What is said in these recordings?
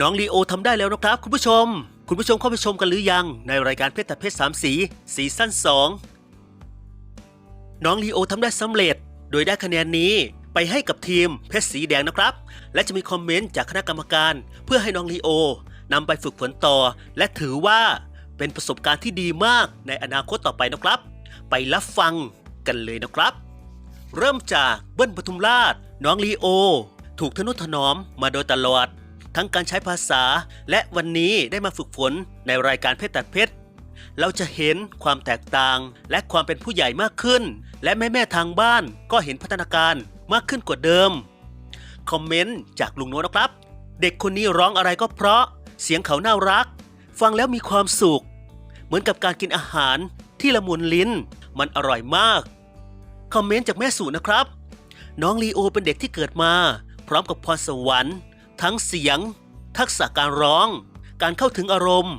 น้องลีโอทำได้แล้วนะครับ คุณผู้ชม คุณผู้ชมเข้าไปชมกันหรือยัง ในรายการเพชรแต่เพชรสามสีซีซั่น2 น้องลีโอทำได้สำเร็จ โดยได้คะแนนนี้ไปให้กับทีมเพชรสีแดงนะครับ และจะมีคอมเมนต์จากคณะกรรมการ เพื่อให้น้องลีโอนำไปฝึกฝนต่อ และถือว่าเป็นประสบการณ์ที่ดีมากในอนาคตต่อไปนะครับ ไปรับฟังกันเลยนะครับ เริ่มจากเบิ้ลปทุมราช น้องลีโอ ถูกทนุถนอมมาโดยตลอด ทั้งการใช้ภาษา และวันนี้ได้มาฝึกฝนในรายการเพชรตัดเพชรเราจะเห็นความแตกต่างและความเป็นผู้ใหญ่มากขึ้น และแม่ๆทางบ้านก็เห็นพัฒนาการมากขึ้นกว่าเดิม คอมเมนต์จากลุงโน้นะครับ เด็กคนนี้ร้องอะไรก็เพราะเสียงเขาน่ารัก ฟังแล้วมีความสุข เหมือนกับการกินอาหารที่ละมุนลิ้น มันอร่อยมาก คอมเมนต์จากแม่สุนะครับ น้องลีโอเป็นเด็กที่เกิดมา พร้อมกับพรสวรรค์ ทั้งเสียง ทักษะการร้อง การเข้าถึงอารมณ์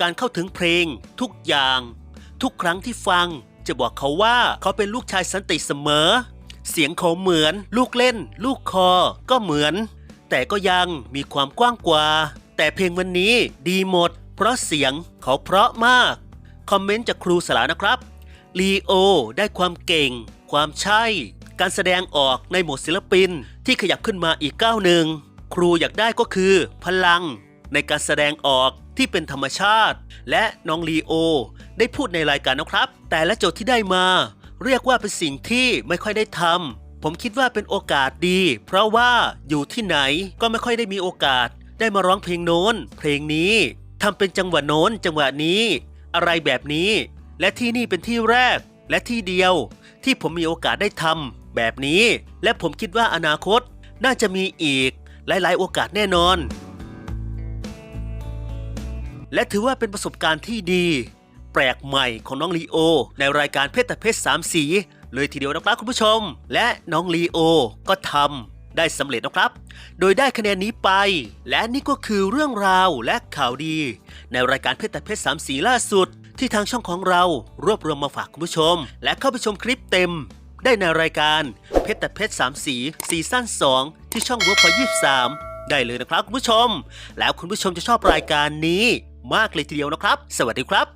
การเข้าถึงเพลง ทุกอย่าง ทุกครั้งที่ฟัง จะบอกเขาว่าเขาเป็นลูกชายสันติเสมอ เสียงเขาเหมือน ลูกเล่น ลูกคอ ก็เหมือน แต่ก็ยังมีความกว้างกว่า แต่เพลงวันนี้ดีหมด เพราะเสียงเขาเพราะมาก คอมเมนต์จากครูสลานะครับลีโอได้ความเก่ง ความใช่ การแสดงออกในโหมดศิลปินที่ขยับขึ้นมาอีกก้าวหนึ่ง ครูอยากได้ก็คือ พลังในการแสดงออกที่เป็นธรรมชาติ และน้องลีโอ ได้พูดในรายการนะครับ แต่ละโจทย์ที่ได้มา เรียกว่าเป็นสิ่งที่ไม่ค่อยได้ทำผมคิดว่าเป็นโอกาสดี เพราะว่าอยู่ที่ไหนก็ไม่ค่อยได้มีโอกาส ได้มาร้องเพลงโน้น เพลงนี้ทำเป็นจังหวะโน้น จังหวะนี้ อะไรแบบนี้ และที่นี่เป็นที่แรก และที่เดียว ที่ผมมีโอกาสได้ทำแบบนี้ และผมคิดว่าอนาคตน่าจะมีอีก หลายๆ โอกาสแน่นอน และถือว่าเป็นประสบการณ์ที่ดี แปลกใหม่ของน้องลีโอ ในรายการเพชรแต่เพชรสามสี เลยทีเดียวนะครับคุณผู้ชม และน้องลีโอก็ทำได้สำเร็จนะครับ โดยได้คะแนนนี้ไป และนี่ก็คือเรื่องราวและข่าวดี ในรายการเพชรแต่เพชรสามสีล่าสุด ที่ทางช่องของเรารวบรวมมาฝากคุณผู้ชม และเข้าไปชมคลิปเต็ม ได้ในรายการเพชรแต่เพชรสามสีซีซั่น2 ที่ช่องเวิร์กพอย23 ได้เลยนะครับคุณผู้ชม แล้วคุณผู้ชมจะชอบรายการนี้มากเลยทีเดียวนะครับ สวัสดีครับ